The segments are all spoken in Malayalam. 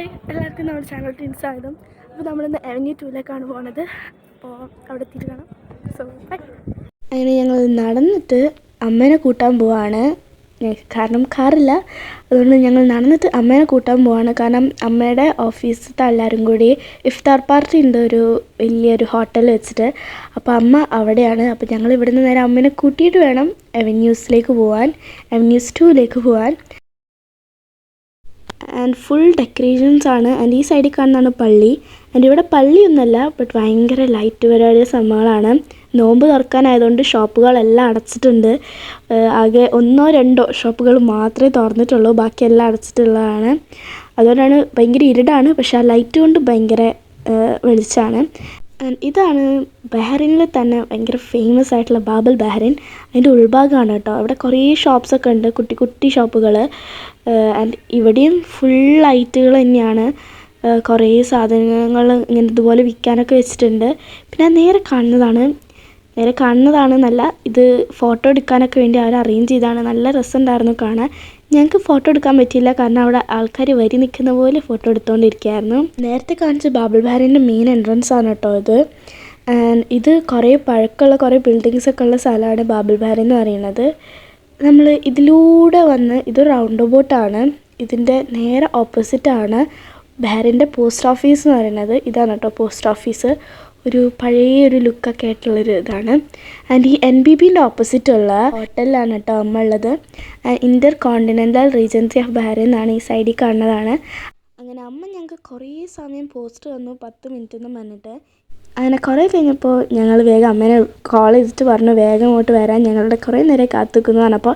ഹായ് എല്ലാവർക്കും നമ്മുടെ ചാനൽ ചാനലിൽ സ്വാഗതം. അപ്പോൾ നമ്മളിന്ന് അവന്യൂ ടൂവിലേക്കാണ് പോണത്. അപ്പോൾ അവിടെ എത്തിയിട്ട് സോ ബൈ അങ്ങനെ ഞങ്ങൾ നടന്നിട്ട് അമ്മേനെ കൂട്ടാൻ പോവാണ്. കാരണം കാറില്ല. അതുകൊണ്ട് ഞങ്ങൾ നടന്നിട്ട് അമ്മേനെ കൂട്ടാൻ പോവാണ്. കാരണം അമ്മയുടെ ഓഫീസിലത്തെ എല്ലാവരും കൂടി ഇഫ്താർ പാർട്ടി ഉണ്ട്. ഒരു വലിയൊരു ഹോട്ടൽ വെച്ചിട്ട്. അപ്പോൾ അമ്മ അവിടെയാണ്. അപ്പോൾ ഞങ്ങൾ ഇവിടുന്ന് നേരെ അമ്മേനെ കൂട്ടിയിട്ട് വേണം അവന്യൂസിലേക്ക് പോവാൻ. അവന്യൂസ് ടൂവിലേക്ക് പോവാൻ. ആൻഡ് ഫുൾ ഡെക്കറേഷൻസ് ആണ്. ആൻഡ് ഈ സൈഡിൽ കാണുന്നതാണ് പള്ളി. ആൻഡ് ഇവിടെ പള്ളിയൊന്നുമല്ല ബട്ട് ഭയങ്കര ലൈറ്റ് പരിപാടിയ സംഭവങ്ങളാണ്. നോമ്പ് തുറക്കാനായതുകൊണ്ട് ഷോപ്പുകളെല്ലാം അടച്ചിട്ടുണ്ട്. ആകെ ഒന്നോ രണ്ടോ ഷോപ്പുകൾ മാത്രമേ തുറന്നിട്ടുള്ളൂ. ബാക്കിയെല്ലാം അടച്ചിട്ടുള്ളതാണ്. അതുകൊണ്ടാണ് ഭയങ്കര ഇരുടാണ്. പക്ഷെ ആ ലൈറ്റ് കൊണ്ട് ഭയങ്കര വെളിച്ചാണ് ഇതാണ് ബഹ്റിനിൽ തന്നെ ഭയങ്കര ഫേമസ് ആയിട്ടുള്ള ബാബൽ ബഹ്റിൻ. അതിന്റെ ഉൾഭാഗമാണ് കേട്ടോ. അവിടെ കുറേ ഷോപ്സൊക്കെ ഉണ്ട്. കുട്ടി കുട്ടി ഷോപ്പുകൾ ആൻഡ് ഇവിടെയും ഫുൾ ലൈറ്റുകൾ തന്നെയാണ്. കുറേ സാധനങ്ങൾ ഇങ്ങനെ ഇതുപോലെ വിൽക്കാനൊക്കെ വെച്ചിട്ടുണ്ട്. പിന്നെ നേരെ കാണുന്നതാണ്. നേരെ കാണുന്നതാണ് നല്ല ഇത് ഫോട്ടോ എടുക്കാനൊക്കെ വേണ്ടി അവർ അറേഞ്ച് ചെയ്താണ് നല്ല രസമുണ്ടായിരുന്നു കാണാൻ. ഞങ്ങൾക്ക് ഫോട്ടോ എടുക്കാൻ പറ്റിയില്ല കാരണം അവിടെ ആൾക്കാർ വരി നിൽക്കുന്ന പോലെ ഫോട്ടോ എടുത്തുകൊണ്ടിരിക്കുകയായിരുന്നു നേരത്തെ കാണിച്ച ബാബിൾ ബാരിന്റെ മെയിൻ എൻട്രൻസ് ആണ് കേട്ടോ ഇത്. ആൻഡ് ഇത് കുറേ പഴക്കമുള്ള കുറേ ബിൽഡിങ്സൊക്കെ ഉള്ള സ്ഥലമാണ് ബാബിൾ ബാരി എന്ന് പറയുന്നത്. നമ്മൾ ഇതിലൂടെ വന്ന് ഇത് റൗണ്ട് ബോട്ടാണ് ഇതിന്റെ നേരെ ഓപ്പോസിറ്റാണ് ബാരിന്റെ പോസ്റ്റ് ഓഫീസ് എന്ന് പറയുന്നത് ഇതാണ് കേട്ടോ പോസ്റ്റ് ഓഫീസ് ഒരു പഴയ ഒരു ലുക്കൊക്കെ ആയിട്ടുള്ളൊരു ഇതാണ്. ആൻഡ് ഈ എൻ ബി ബിന്റെ ഓപ്പോസിറ്റുള്ള ഹോട്ടലിലാണ് കേട്ടോ അമ്മ ഉള്ളത്. ഇന്റർ കോണ്ടിനെന്റൽ റീജൻസി ഓഫ് ബാരി എന്നാണ് ഈ സൈഡിൽ കാണുന്നതാണ്. അങ്ങനെ അമ്മ ഞങ്ങൾക്ക് കുറേ സമയം പോസ്റ്റ് തന്നു പത്ത് മിനിറ്റ് എന്ന് പറഞ്ഞിട്ട്. അങ്ങനെ കുറേ കഴിഞ്ഞപ്പോൾ ഞങ്ങൾ വേഗം അമ്മേനെ കോൾ ചെയ്തിട്ട് പറഞ്ഞു വേഗം ഇങ്ങോട്ട് വരാൻ. ഞങ്ങളുടെ കുറേ നേരം കാത്തുനിൽക്കുന്നു പറഞ്ഞപ്പോൾ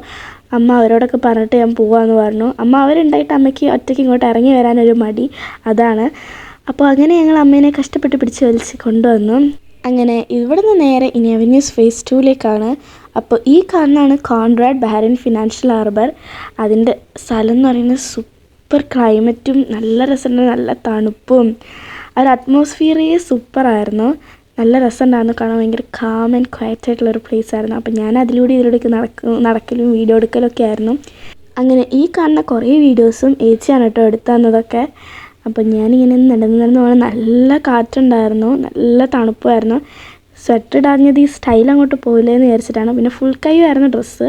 അമ്മ അവരോടൊക്കെ പറഞ്ഞിട്ട് ഞാൻ പോവാമെന്ന് പറഞ്ഞു. അമ്മ അവരുണ്ടായിട്ട് അമ്മയ്ക്ക് ഒറ്റയ്ക്ക് ഇങ്ങോട്ട് ഇറങ്ങി വരാനൊരു മടി അതാണ്. അപ്പോൾ അങ്ങനെ ഞങ്ങൾ അമ്മേനെ കഷ്ടപ്പെട്ട് പിടിച്ച് വലിച്ച് കൊണ്ടുവന്നു. അങ്ങനെ ഇവിടുന്ന് നേരെ ഇനി അവന്യൂസ് ഫേസ് ടൂവിലേക്കാണ് അപ്പോൾ ഈ കാണുന്നതാണ് കോൺറാഡ് ബാരൻ ഫിനാൻഷ്യൽ ഹാർബർ അതിന്റെ സ്ഥലം എന്ന് പറയുന്നത് സൂപ്പർ ക്ലൈമറ്റും നല്ല രസമുണ്ട് നല്ല തണുപ്പും. ആ ഒരു അറ്റ്മോസ്ഫിയറേ സൂപ്പറായിരുന്നു നല്ല രസമുണ്ടായിരുന്നു. കാണാൻ ഭയങ്കര കാം ആൻഡ് ക്വയറ്റ് ആയിട്ടുള്ളൊരു പ്ലേസ് ആയിരുന്നു. അപ്പോൾ ഞാൻ അതിലൂടെ ഇതിലൂടെയൊക്കെ നടക്കും നടക്കലും വീഡിയോ എടുക്കലൊക്കെ ആയിരുന്നു. അങ്ങനെ ഈ കാണുന്ന കുറേ വീഡിയോസും ഏച്ചിയാണ് കേട്ടോ എടുത്തു തന്നതൊക്കെ. അപ്പോൾ ഞാനിങ്ങനെ നടന്ന് നടന്ന് പോകണം നല്ല കാറ്റുണ്ടായിരുന്നു. നല്ല തണുപ്പായിരുന്നു. സ്വെറ്റർ ഇടാഞ്ഞത് ഈ സ്റ്റൈൽ അങ്ങോട്ട് പോയില്ലെന്ന് വിചാരിച്ചിട്ടാണ്. പിന്നെ ഫുൾ കൈയായിരുന്നു ഡ്രസ്സ്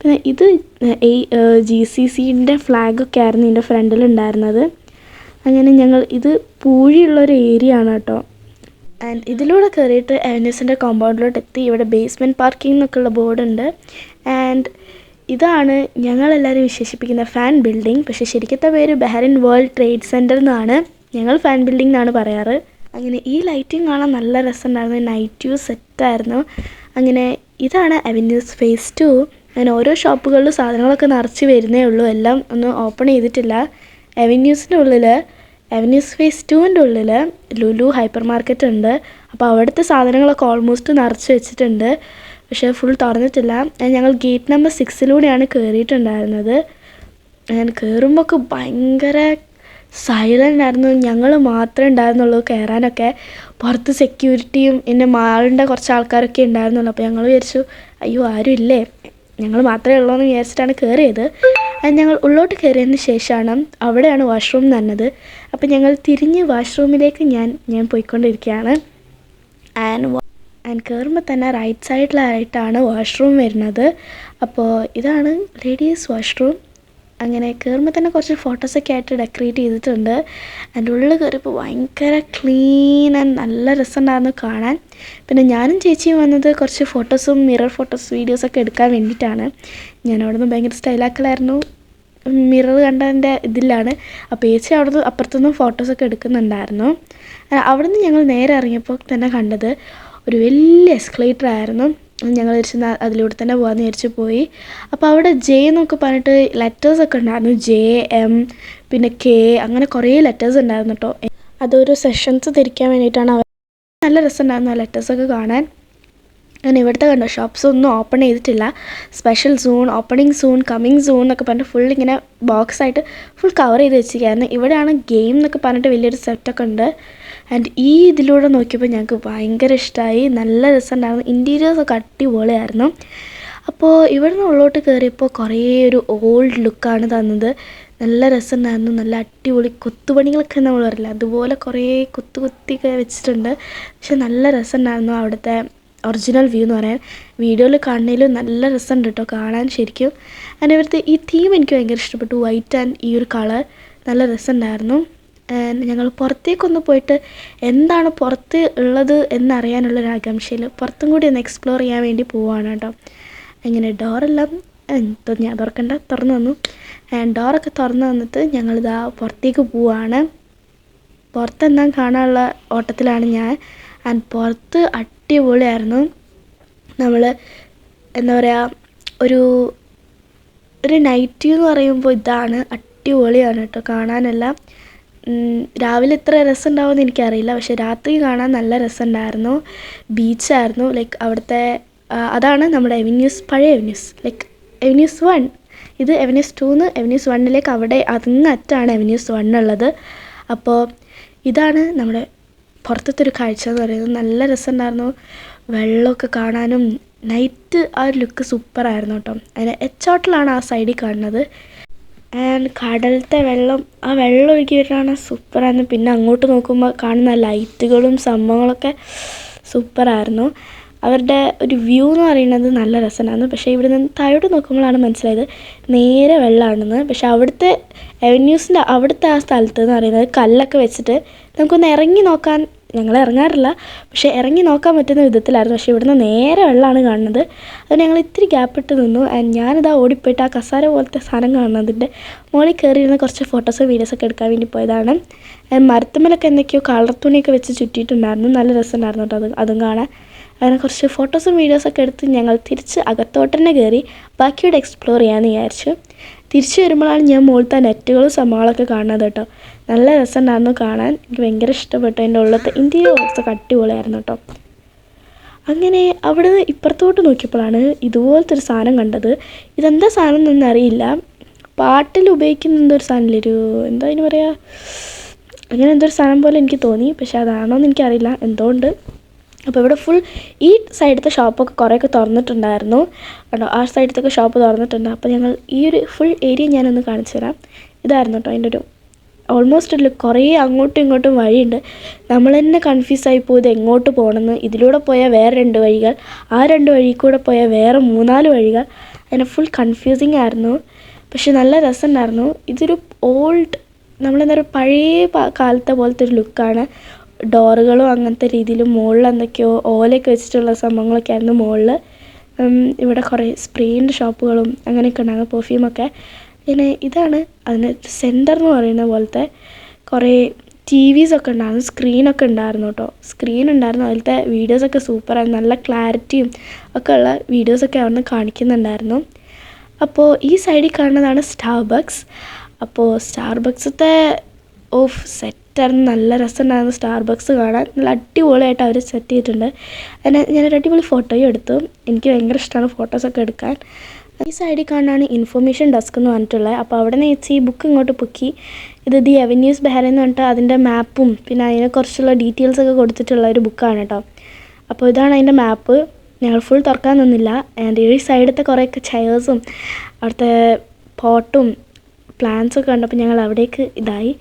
പിന്നെ ഇത് ഈ ജി സി സിന്റെ ഫ്ലാഗൊക്കെ ആയിരുന്നു ഇതിന്റെ ഫ്രണ്ടിൽ ഉണ്ടായിരുന്നത്. അങ്ങനെ ഞങ്ങൾ ഇത് പൂഴിയുള്ളൊരു ഏരിയ ആണ് കേട്ടോ. ആൻഡ് ഇതിലൂടെ കയറിയിട്ട് അവന്യൂസിന്റെ കോമ്പൗണ്ടിലോട്ട് എത്തി. ഇവിടെ ബേസ്മെന്റ് പാർക്കിംഗ് എന്നൊക്കെയുള്ള ബോർഡുണ്ട് ആൻഡ് ഇതാണ് ഞങ്ങളെല്ലാവരും വിശേഷിപ്പിക്കുന്ന ഫാൻ ബിൽഡിംഗ് പക്ഷേ ശരിക്കത്തെ പേര് ബഹറിൻ വേൾഡ് ട്രേഡ് സെന്റർ എന്നാണ് ഞങ്ങൾ ഫാൻ ബിൽഡിംഗ് എന്നാണ് പറയാറ്. അങ്ങനെ ഈ ലൈറ്റിംഗ് കാണാൻ നല്ല രസമുണ്ടായിരുന്നു. നൈറ്റ് വ്യൂ സെറ്റായിരുന്നു അങ്ങനെ ഇതാണ് അവന്യൂസ് ഫേസ് ടു അങ്ങനെ ഓരോ ഷോപ്പുകളിലും സാധനങ്ങളൊക്കെ നിറച്ച് വരുന്നേ ഉള്ളൂ. എല്ലാം ഒന്നും ഓപ്പൺ ചെയ്തിട്ടില്ല. അവന്യൂസിന്റെ ഉള്ളിൽ അവന്യൂസ് ഫേസ് ടുവിന്റെ ഉള്ളിൽ ലുലു ഹൈപ്പർ മാർക്കറ്റ് ഉണ്ട്. അപ്പോൾ അവിടുത്തെ സാധനങ്ങളൊക്കെ ഓൾമോസ്റ്റ് നിറച്ച് വെച്ചിട്ടുണ്ട്. പക്ഷേ ഫുൾ തുറന്നിട്ടില്ല. ഞങ്ങൾ ഗേറ്റ് നമ്പർ സിക്സിലൂടെയാണ് കയറിയിട്ടുണ്ടായിരുന്നത് ഞാൻ കയറുമ്പോൾ ഒക്കെ ഭയങ്കര സൈലന്റ് ആയിരുന്നു. ഞങ്ങൾ മാത്രമേ ഉണ്ടായിരുന്നുള്ളൂ കയറാനൊക്കെ പുറത്ത് സെക്യൂരിറ്റിയും പിന്നെ മാളിന്റെ കുറച്ച് ആൾക്കാരൊക്കെ ഉണ്ടായിരുന്നുള്ളൂ. അപ്പോൾ ഞങ്ങൾ വിചാരിച്ചു അയ്യോ ആരും ഇല്ലേ? ഞങ്ങൾ മാത്രമേ ഉള്ളൂ എന്ന് വിചാരിച്ചിട്ടാണ് കയറിയത് ഞങ്ങൾ ഉള്ളോട്ട് കയറിയതിന് ശേഷമാണ് അവിടെയാണ് വാഷ്റൂം തന്നത് അപ്പോൾ ഞങ്ങൾ തിരിഞ്ഞ് വാഷ്റൂമിലേക്ക് ഞാൻ ഞാൻ പോയിക്കൊണ്ടിരിക്കുകയാണ്. ആൻഡ് ആൻഡ് കയറുമ്പോൾ തന്നെ റൈറ്റ് സൈഡിലായിട്ടാണ് വാഷ്റൂം വരുന്നത്. അപ്പോൾ ഇതാണ് ലേഡീസ് വാഷ്റൂം അങ്ങനെ കയറുമ്പോൾ തന്നെ കുറച്ച് ഫോട്ടോസൊക്കെ ആയിട്ട് ഡെക്കറേറ്റ് ചെയ്തിട്ടുണ്ട്. അതിന്റെ ഉള്ളിൽ കയറിയപ്പോൾ ഭയങ്കര ക്ലീൻ ആൻഡ് നല്ല രസമുണ്ടായിരുന്നു കാണാൻ. പിന്നെ ഞാനും ചേച്ചിയും വന്നത് കുറച്ച് ഫോട്ടോസും മിറർ ഫോട്ടോസ് വീഡിയോസൊക്കെ എടുക്കാൻ വേണ്ടിയിട്ടാണ്. ഞാൻ അവിടെ നിന്ന് ഭയങ്കര സ്റ്റൈലാക്കലായിരുന്നു മിറർ കണ്ടതിന്റെ ഇതിലാണ്. അപ്പോൾ ചേച്ചി അവിടുന്ന് അപ്പുറത്തുനിന്നും ഫോട്ടോസൊക്കെ എടുക്കുന്നുണ്ടായിരുന്നു. അവിടുന്ന് ഞങ്ങൾ നേരെ ഇറങ്ങിയപ്പോൾ തന്നെ കണ്ടത് ഒരു വലിയ എസ്കലേറ്റർ ആയിരുന്നു. ഞങ്ങൾ തിരിച്ച് അതിലൂടെ തന്നെ പോകാമെന്ന് വിചാരിച്ച് പോയി. അപ്പോൾ അവിടെ ജെ എന്നൊക്കെ പറഞ്ഞിട്ട് ലെറ്റേഴ്സൊക്കെ ഉണ്ടായിരുന്നു. ജെ എം പിന്നെ കെ അങ്ങനെ കുറേ ലെറ്റേഴ്സ് ഉണ്ടായിരുന്നു കേട്ടോ അതൊരു സെഷൻസ് തിരിക്കാൻ വേണ്ടിയിട്ടാണ് അവർ നല്ല രസമുണ്ടായിരുന്നു ആ ലെറ്റേഴ്സൊക്കെ കാണാൻ. ഞാൻ ഇവിടുത്തെ കണ്ടോ ഷോപ്സ് ഒന്നും ഓപ്പൺ ചെയ്തിട്ടില്ല. Special soon opening soon coming soon എന്നൊക്കെ പറഞ്ഞിട്ട് ഫുൾ ഇങ്ങനെ ബോക്സ് ആയിട്ട് ഫുൾ കവർ ചെയ്ത് വെച്ചിരിക്കുകയായിരുന്നു. ഇവിടെയാണ് ഗെയിം എന്നൊക്കെ പറഞ്ഞിട്ട് വലിയൊരു സെറ്റൊക്കെ ഉണ്ട്. ആൻഡ് ഈ ഇതിലൂടെ നോക്കിയപ്പോൾ ഞങ്ങൾക്ക് ഭയങ്കര ഇഷ്ടമായി. നല്ല രസമുണ്ടായിരുന്നു. ഇന്റീരിയേഴ്സ് ഒക്കെ അടിപൊളിയായിരുന്നു. അപ്പോൾ ഇവിടുന്ന് ഉള്ളോട്ട് കയറിയപ്പോൾ കുറേ ഒരു ഓൾഡ് ലുക്കാണ് തന്നത്. നല്ല രസമുണ്ടായിരുന്നു. നല്ല അടിപൊളി കൊത്തുപണികളൊക്കെ നമ്മൾ പറയില്ല അതുപോലെ കുറേ കൊത്തു കുത്തിയൊക്കെ വെച്ചിട്ടുണ്ട്. പക്ഷെ നല്ല രസമുണ്ടായിരുന്നു അവിടുത്തെ ഒറിജിനൽ വ്യൂ എന്ന് പറയാൻ വീഡിയോയിൽ കാണുന്നതിലും നല്ല രസമുണ്ട് കേട്ടോ കാണാൻ ശരിക്കും. അതിന്റെ ഇവിടുത്തെ ഈ തീം എനിക്ക് ഭയങ്കര ഇഷ്ടപ്പെട്ടു വൈറ്റ് ആൻഡ് ഈ ഒരു കളർ നല്ല രസമുണ്ടായിരുന്നു. ഞങ്ങൾ പുറത്തേക്കൊന്ന് പോയിട്ട് എന്താണ് പുറത്ത് ഉള്ളത് എന്നറിയാനുള്ള ഒരു ആകാംക്ഷയിൽ പുറത്തും കൂടി ഒന്ന് എക്സ്പ്ലോർ ചെയ്യാൻ വേണ്ടി പോവുകയാണ് കേട്ടോ. അങ്ങനെ ഡോറെല്ലാം ഞാൻ തുറക്കണ്ട തുറന്നു വന്നു. ഡോറൊക്കെ തുറന്നു വന്നിട്ട് ഞങ്ങളിതാ പുറത്തേക്ക് പോവുകയാണ് പുറത്തെന്താ കാണാനുള്ള ഓട്ടത്തിലാണ് ഞാൻ. ആൻഡ് പുറത്ത് അടിപൊളിയായിരുന്നു. നമ്മൾ എന്താ പറയുക ഒരു ഒരു നൈറ്റ് എന്ന് പറയുമ്പോൾ ഇതാണ് അടിപൊളിയാണ് കേട്ടോ കാണാനെല്ലാം. രാവിലെ ഇത്ര രസം ഉണ്ടാവുമെന്ന് എനിക്കറിയില്ല. പക്ഷെ രാത്രി കാണാൻ നല്ല രസമുണ്ടായിരുന്നു ബീച്ചായിരുന്നു ലൈക്ക് അവിടുത്തെ അതാണ് നമ്മുടെ എവന്യൂസ് പഴയ എവന്യൂസ് ലൈക്ക് എവന്യൂസ് വൺ ഇത് എവന്യൂസ് ടൂന്ന് എവന്യൂസ് വണ്ണിലേക്ക് അവിടെ അങ്ങറ്റാണ് എവന്യൂസ് വൺ ഉള്ളത്. അപ്പോൾ ഇതാണ് നമ്മുടെ പുറത്തത്തെ ഒരു കാഴ്ച എന്ന് പറയുന്നത് നല്ല രസമുണ്ടായിരുന്നു. വെള്ളമൊക്കെ കാണാനും നൈറ്റ് ആ ഒരു ലുക്ക് സൂപ്പറായിരുന്നു കേട്ടോ. അതിന് എച്ചോട്ടിലാണ് ആ സൈഡിൽ കാണുന്നത്. ആൻഡ് കടലത്തെ വെള്ളം ആ വെള്ളം ഒഴുകി വരുന്നതാണ് സൂപ്പറായിരുന്നു. പിന്നെ അങ്ങോട്ട് നോക്കുമ്പോൾ കാണുന്ന ലൈറ്റുകളും സംഭവങ്ങളൊക്കെ സൂപ്പറായിരുന്നു. അവരുടെ ഒരു വ്യൂ എന്ന് പറയുന്നത് നല്ല രസമാണ്. പക്ഷേ ഇവിടെ നിന്ന് താഴോട്ട് നോക്കുമ്പോഴാണ് മനസ്സിലായത് നേരെ വെള്ളമാണെന്ന് പക്ഷേ അവിടുത്തെ അവന്യൂസിന്റെ അവിടുത്തെ ആ സ്ഥലത്ത് എന്ന് പറയുന്നത് കല്ലൊക്കെ വെച്ചിട്ട് നമുക്കൊന്ന് ഇറങ്ങി നോക്കാൻ ഞങ്ങൾ ഇറങ്ങാറില്ല. പക്ഷേ ഇറങ്ങി നോക്കാൻ പറ്റുന്ന വിധത്തിലായിരുന്നു. പക്ഷേ ഇവിടുന്ന് നേരെ വെള്ളമാണ് കാണുന്നത്. അത് ഞങ്ങൾ ഇത്തിരി ഗ്യാപ്പ് ഇട്ട് നിന്നു. ആൻഡ് ഞാനിതാ ഓടിപ്പോയിട്ട് ആ കസാര പോലത്തെ സാധനം കാണുന്നതിന്റെ മുകളിൽ കയറിയിരുന്ന കുറച്ച് ഫോട്ടോസും വീഡിയോസൊക്കെ എടുക്കാൻ വേണ്ടി പോയതാണ്. മരത്തുമ്മലൊക്കെ എന്തൊക്കെയോ കളർ തുണിയൊക്കെ വെച്ച് ചുറ്റിയിട്ടുണ്ടായിരുന്നു. നല്ല രസമുണ്ടായിരുന്നു കേട്ടോ അത് അതും കാണാൻ. അങ്ങനെ കുറച്ച് ഫോട്ടോസും വീഡിയോസൊക്കെ എടുത്ത് ഞങ്ങൾ തിരിച്ച് അകത്തോട്ട് തന്നെ കയറി ബാക്കിയോട് എക്സ്പ്ലോർ ചെയ്യാമെന്ന് വിചാരിച്ചു. തിരിച്ചു വരുമ്പോഴാണ് ഞാൻ മുകളിലത്തെ നെറ്റുകളും സംഭവങ്ങളൊക്കെ കാണുന്നത് കേട്ടോ. നല്ല രസമുണ്ടായിരുന്നു കാണാൻ. എനിക്ക് ഭയങ്കര ഇഷ്ടപ്പെട്ടു. എന്റെ ഉള്ളത്തെ ഇന്ത്യയൊക്കെ അടിപൊളിയായിരുന്നു കേട്ടോ. അങ്ങനെ അവിടെ നിന്ന് ഇപ്പുറത്തോട്ട് നോക്കിയപ്പോഴാണ് ഇതുപോലത്തെ ഒരു സാധനം കണ്ടത്. ഇതെന്താ സാധനം എന്നൊന്നും അറിയില്ല. പാട്ടിൽ ഉപയോഗിക്കുന്ന എന്തോ ഒരു സാധനമില്ല? ഒരു എന്താ അതിന് പറയുക അങ്ങനെ എന്തോ ഒരു സാധനം പോലെ എനിക്ക് തോന്നി. പക്ഷെ അതാണോ എന്ന് എനിക്കറിയില്ല. എന്തോ ഉണ്ട് അപ്പോൾ ഇവിടെ ഫുൾ ഈ സൈഡത്തെ ഷോപ്പൊക്കെ കുറേയൊക്കെ തുറന്നിട്ടുണ്ടായിരുന്നു. കേട്ടോ ആ സൈഡത്തൊക്കെ ഷോപ്പ് തുറന്നിട്ടുണ്ട്. അപ്പോൾ ഞങ്ങൾ ഈ ഒരു ഫുൾ ഏരിയ ഞാനൊന്ന് കാണിച്ചു തരാം. ഇതായിരുന്നു കേട്ടോ അതിന്റെ ഒരു ഓൾമോസ്റ്റ് ഇല്ല കുറേ അങ്ങോട്ടും ഇങ്ങോട്ടും വഴിയുണ്ട്. നമ്മൾ തന്നെ കൺഫ്യൂസ് ആയി പോയത് എങ്ങോട്ട് പോകണമെന്ന്. ഇതിലൂടെ പോയാൽ വേറെ രണ്ട് വഴികൾ ആ രണ്ട് വഴി കൂടെ പോയാൽ വേറെ മൂന്നാൽ വഴികൾ. അങ്ങനെ ഫുൾ കൺഫ്യൂസിങ് ആയിരുന്നു. പക്ഷെ നല്ല രസമുണ്ടായിരുന്നു. ഇതൊരു ഓൾഡ് നമ്മളെന്താ പറയുക പഴയ കാലത്തെ പോലത്തെ ഒരു ലുക്കാണ് ഡോറുകളും അങ്ങനത്തെ രീതിയിൽ മുകളിൽ എന്തൊക്കെയോ ഓലയൊക്കെ വെച്ചിട്ടുള്ള സംഭവങ്ങളൊക്കെ ആയിരുന്നു മുകളിൽ. ഇവിടെ കുറേ സ്പ്രേന്റെ ഷോപ്പുകളും അങ്ങനെയൊക്കെ ഉണ്ടായിരുന്നു പെർഫ്യൂമൊക്കെ. പിന്നെ ഇതാണ് അതിന് സെന്റർ എന്ന് പറയുന്ന പോലത്തെ കുറേ ടി വിസൊക്കെ ഉണ്ടായിരുന്നു. സ്ക്രീനൊക്കെ ഉണ്ടായിരുന്നു കേട്ടോ. സ്ക്രീൻ ഉണ്ടായിരുന്നു. അതിലത്തെ വീഡിയോസൊക്കെ സൂപ്പറായിരുന്നു നല്ല ക്ലാരിറ്റിയും ഒക്കെ ഉള്ള വീഡിയോസൊക്കെ അവിടുന്ന് കാണിക്കുന്നുണ്ടായിരുന്നു. അപ്പോൾ ഈ സൈഡിൽ കാണുന്നതാണ് സ്റ്റാർബക്സ് അപ്പോൾ സ്റ്റാർബക്സത്തെ ഓഫ് സെറ്റായിരുന്നു നല്ല രസമുണ്ടായിരുന്നു സ്റ്റാർബക്സ് കാണാൻ. നല്ല അടിപൊളിയായിട്ട് അവർ സെറ്റ് ചെയ്തിട്ടുണ്ട്. അതിന് ഞാനൊരു അടിപൊളി ഫോട്ടോയും എടുത്തു. എനിക്ക് ഭയങ്കര ഇഷ്ടമാണ് ഫോട്ടോസൊക്കെ എടുക്കാൻ. ഈ സൈഡിൽ കാണാണ് ഇൻഫർമേഷൻ ഡെസ്ക് എന്ന് പറഞ്ഞിട്ടുള്ളത്. അപ്പോൾ അവിടെ നിന്ന് ഈ ബുക്ക് ഇങ്ങോട്ട് പൊക്കി. ഇത് ദി അവന്യൂസ് ബെഹ്റ എന്ന് പറഞ്ഞിട്ട് അതിന്റെ മാപ്പും പിന്നെ അതിനെക്കുറിച്ചുള്ള ഡീറ്റെയിൽസ് ഒക്കെ കൊടുത്തിട്ടുള്ള ഒരു ബുക്കാണ് കേട്ടോ അപ്പോൾ ഇതാണ് അതിന്റെ മാപ്പ് ഞങ്ങൾ ഫുൾ തുറക്കാൻ നിന്നില്ല. ആൻഡ് ഈ സൈഡത്തെ കുറേയൊക്കെ ചെയേഴ്സും അവിടുത്തെ പോട്ടും പ്ലാന്റ്സ് ഒക്കെ കണ്ടപ്പോൾ ഞങ്ങൾ അവിടേക്ക് ഇതായി.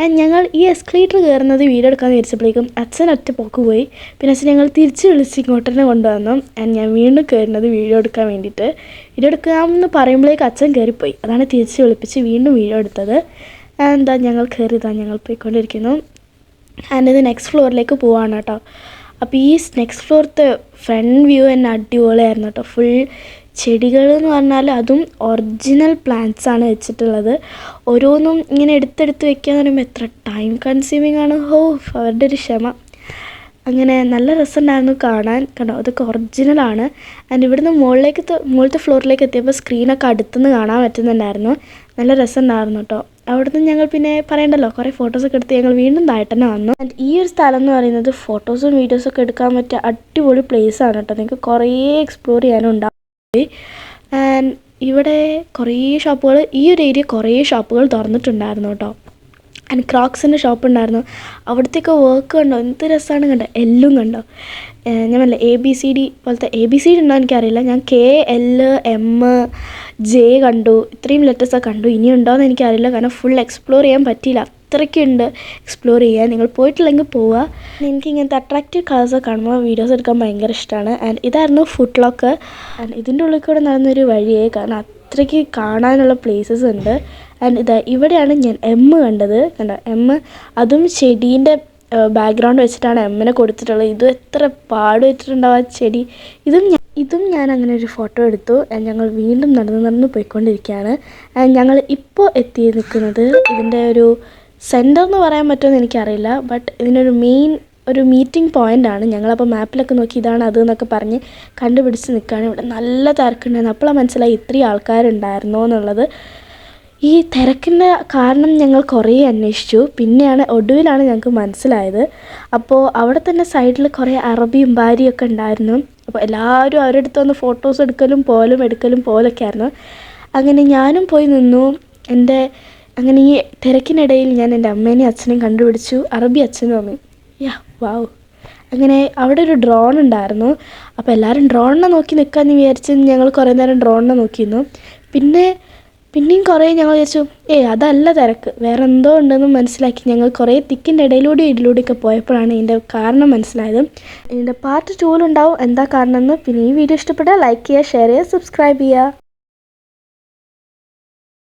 ആൻഡ് ഞങ്ങൾ ഈ എസ്കലേറ്റർ കയറുന്നത് വീഡിയോ എടുക്കാമെന്ന് വിചാരിച്ചപ്പോഴേക്കും അച്ഛൻ ഒറ്റ പോക്ക് പോയി. പിന്നെ അച്ഛൻ ഞങ്ങൾ തിരിച്ച് വിളിച്ച് ഇങ്ങോട്ട് തന്നെ കൊണ്ടുവന്നു. ആൻഡ് ഞാൻ വീണ്ടും കയറുന്നത് വീഡിയോ എടുക്കാൻ വേണ്ടിയിട്ട്. വീഡിയോ എടുക്കാമെന്ന് പറയുമ്പോഴേക്ക് അച്ഛൻ കയറിപ്പോയി. അതാണ് തിരിച്ച് വിളിപ്പിച്ച് വീണ്ടും വീഡിയോ എടുത്തത്. എന്താ ഞങ്ങൾ കയറിയതാ ഞങ്ങൾ പോയിക്കൊണ്ടിരിക്കുന്നു. ആൻഡ് ഇത് നെക്സ്റ്റ് ഫ്ലോറിലേക്ക് പോവാണ് കേട്ടോ. അപ്പോൾ ഈ നെക്സ്റ്റ് ഫ്ലോറത്തെ ഫ്രണ്ട് വ്യൂ തന്നെ അടിപൊളിയായിരുന്നു കേട്ടോ. ഫുൾ ചെടികൾ എന്ന് പറഞ്ഞാൽ അതും ഒറിജിനൽ പ്ലാന്റ്സ് ആണ് വെച്ചിട്ടുള്ളത്. ഓരോന്നും ഇങ്ങനെ എടുത്തെടുത്ത് വെക്കുക എന്ന് പറയുമ്പോൾ എത്ര ടൈം കൺസ്യൂമിങ് ആണ്. ഹോ അവരുടെ ഒരു ക്ഷമ. അങ്ങനെ നല്ല രസമുണ്ടായിരുന്നു കാണാൻ. കണ്ടോ അതൊക്കെ ഒറിജിനലാണ് ആൻഡ് ഇവിടുന്ന് മുകളിലേക്ക് മുകളിലത്തെ ഫ്ലോറിലേക്ക് എത്തിയപ്പോൾ സ്ക്രീനൊക്കെ അടുത്തുനിന്ന് കാണാൻ പറ്റുന്നുണ്ടായിരുന്നു. നല്ല രസമുണ്ടായിരുന്നു കേട്ടോ അവിടുന്ന് ഞങ്ങൾ പിന്നെ പറയണ്ടല്ലോ കുറേ ഫോട്ടോസൊക്കെ എടുത്ത് ഞങ്ങൾ വീണ്ടും താഴെ വന്നു. ആൻഡ് ഈ ഒരു സ്ഥലം എന്ന് പറയുന്നത് ഫോട്ടോസും വീഡിയോസൊക്കെ എടുക്കാൻ പറ്റിയ അടിപൊളി പ്ലേസ് ആണ് കേട്ടോ നിങ്ങൾക്ക് കുറേ എക്സ്പ്ലോർ ചെയ്യാനും ഉണ്ടാവും. ഇവിടെ കുറേ ഷോപ്പുകൾ ഈ ഒരു ഏരിയ കുറേ ഷോപ്പുകൾ തുറന്നിട്ടുണ്ടായിരുന്നു കേട്ടോ. ആൻഡ് ക്രോക്സിന്റെ ഷോപ്പ് ഉണ്ടായിരുന്നു അവിടത്തേക്ക് വർക്ക് കണ്ടോ? എന്ത് രസമാണ് കണ്ടോ? എല്ലും കണ്ടോ? ഞാൻ പറഞ്ഞില്ല എ ബി സി ഡി പോലത്തെ എ ബി സി ഡി ഉണ്ടോ എനിക്കറിയില്ല. ഞാൻ കെ എൽ എം ജെ കണ്ടു. ഇത്രയും ലെറ്റേഴ്സൊക്കെ കണ്ടു. ഇനി ഉണ്ടോയെന്ന് എനിക്കറിയില്ല. കാരണം ഫുൾ എക്സ്പ്ലോർ ചെയ്യാൻ പറ്റിയില്ല. അത്രയ്ക്കുണ്ട് എക്സ്പ്ലോർ ചെയ്യാൻ. നിങ്ങൾ പോയിട്ടില്ലെങ്കിൽ പോവുക. എനിക്ക് ഇങ്ങനത്തെ അട്രാക്റ്റീവ് കളേഴ്സ് കാണുമ്പോൾ വീഡിയോസ് എടുക്കാൻ ഭയങ്കര ഇഷ്ടമാണ്. ആൻഡ് ഇതായിരുന്നു ഫുഡ് ലോക്ക് ആൻഡ് ഇതിന്റെ ഉള്ളിൽ കൂടെ നടന്നൊരു വഴിയേ കാരണം അത്രയ്ക്ക് കാണാനുള്ള പ്ലേസസ് ഉണ്ട്. ആൻഡ് ഇതാ ഇവിടെയാണ് ഞാൻ എം കണ്ടത്. കണ്ടോ? എം അതും ചെടീന്റെ ബാക്ക്ഗ്രൗണ്ട് വെച്ചിട്ടാണ് എമ്മിനെ കൊടുത്തിട്ടുള്ളത്. ഇതും എത്ര പാട് വെച്ചിട്ടുണ്ടാവും ആ ചെടി. ഇതും ഇതും ഞാൻ അങ്ങനെ ഒരു ഫോട്ടോ എടുത്തു. ഞങ്ങൾ വീണ്ടും നടന്ന് നടന്ന് പോയിക്കൊണ്ടിരിക്കുകയാണ്. ഞങ്ങൾ ഇപ്പോൾ എത്തി നിൽക്കുന്നത് ഇതിന്റെ ഒരു സെന്റർ എന്ന് പറയാൻ പറ്റുമെന്ന് എനിക്കറിയില്ല ബട്ട് ഇതിനൊരു മെയിൻ ഒരു മീറ്റിംഗ് പോയിന്റ് ആണ്. ഞങ്ങളപ്പോൾ മാപ്പിലൊക്കെ നോക്കി ഇതാണ് അത് എന്നൊക്കെ പറഞ്ഞ് കണ്ടുപിടിച്ച് നിൽക്കുകയാണ് ഇവിടെ നല്ല തിരക്കുണ്ടായിരുന്നു. അപ്പോഴാണ് മനസ്സിലായി ഇത്രയും ആൾക്കാരുണ്ടായിരുന്നോ എന്നുള്ളത്. ഈ തിരക്കിന്റെ കാരണം ഞങ്ങൾ കുറേ അന്വേഷിച്ചു. പിന്നെയാണ് ഒടുവിലാണ് ഞങ്ങൾക്ക് മനസ്സിലായത്. അപ്പോൾ അവിടെ തന്നെ സൈഡിൽ കുറേ അറബിയും ഭാര്യയൊക്കെ ഉണ്ടായിരുന്നു. അപ്പോൾ എല്ലാവരും അവരുടെ അടുത്ത് വന്ന് ഫോട്ടോസ് എടുക്കലും പോലും എടുക്കലും പോലൊക്കെ ആയിരുന്നു. അങ്ങനെ ഞാനും പോയി നിന്നു. എന്റെ അങ്ങനെ ഈ തിരക്കിനിടയിൽ ഞാൻ എന്റെ അമ്മേനെയും അച്ഛനെയും കണ്ടുപിടിച്ചു. അറബി അച്ഛനും അമ്മയും. യാ വാവ് അങ്ങനെ അവിടെ ഒരു ഡ്രോൺ ഉണ്ടായിരുന്നു. അപ്പോൾ എല്ലാവരും ഡ്രോണിനെ നോക്കി നിൽക്കാമെന്ന് വിചാരിച്ച് ഞങ്ങൾ കുറേ നേരം ഡ്രോണിനെ നോക്കിയിരുന്നു. പിന്നെ പിന്നെയും കുറേ ഞങ്ങൾ വിചാരിച്ചു ഏ അതല്ല തിരക്ക്. വേറെ എന്തോ ഉണ്ടെന്ന് മനസ്സിലാക്കി ഞങ്ങൾ കുറേ തിക്കിന്റെ ഇടയിലൂടെ ഇതിലൂടെയൊക്കെ പോയപ്പോഴാണ് ഇതിന്റെ കാരണം മനസ്സിലായത്. ഇതിന്റെ പാർട്ട് ടൂലുണ്ടാവും എന്താ കാരണം എന്ന് പിന്നെ ഈ വീഡിയോ ഇഷ്ടപ്പെട്ടാൽ ലൈക്ക് ചെയ്യുക ഷെയർ ചെയ്യുക സബ്സ്ക്രൈബ് ചെയ്യുക.